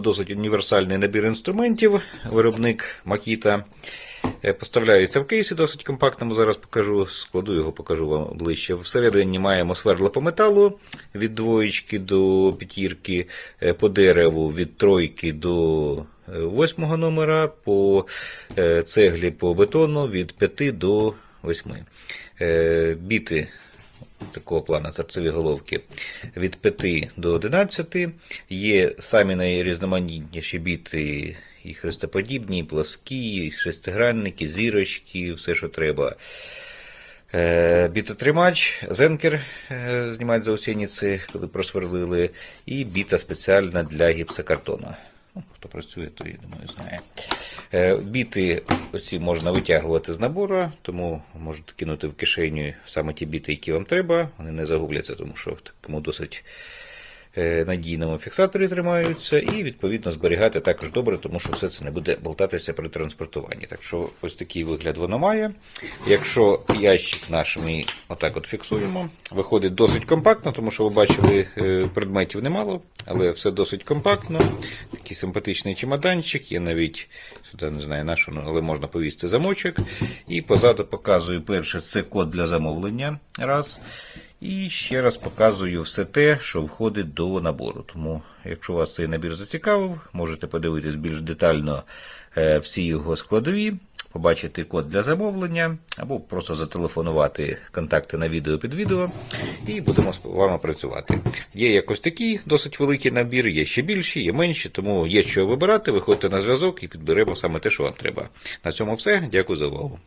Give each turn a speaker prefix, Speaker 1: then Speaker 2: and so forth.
Speaker 1: Досить універсальний набір інструментів, виробник Makita. Е, Поставляється в кейсі досить компактному. Зараз покажу, складу його, покажу вам ближче. Всередині маємо свердла по металу від двоєчки до п'ятірки, е, по дереву від тройки до е, восьмого номера, по цеглі по бетону від 5 до 8. Е, Біти такого плану торцеві головки від 5 до 11. Є самі найрізноманітніші біти, і хрестоподібні, і плоскі, і шестигранники, зірочки, все, що треба. Е, Бітотримач, зенкер е, знімають заусениці, коли просверлили, і біта спеціальна для гіпсокартону. Ну, Хто працює, той, я думаю, знає. Е, Біти оці можна витягувати з набору, тому можете кинути в кишеню саме ті біти, які вам треба. Вони не загубляться, тому що в такому досить надійному фіксаторі тримаються, і відповідно зберігати також добре, тому що все це не буде болтатися при транспортуванні. Так що ось такий вигляд воно має. Якщо ящик наш ми отак от фіксуємо, виходить досить компактно, тому що ви бачили, е, предметів немало, але все досить компактно. Такий симпатичний чемоданчик, є навіть сюди не знаю на що, ну, але можна повісти замочок. І позаду показую перше, це код для замовлення. Раз. І ще раз показую все те, що входить до набору. Тому, якщо вас цей набір зацікавив, можете подивитись більш детально е, всі його складові, побачити код для замовлення, або просто зателефонувати контакти на відео під відео, і будемо з вами працювати. Є якось такий досить великий набір, є ще більші, є менші, тому є що вибирати. Виходьте на зв'язок і підберемо саме те, що вам треба. На цьому все. Дякую за увагу.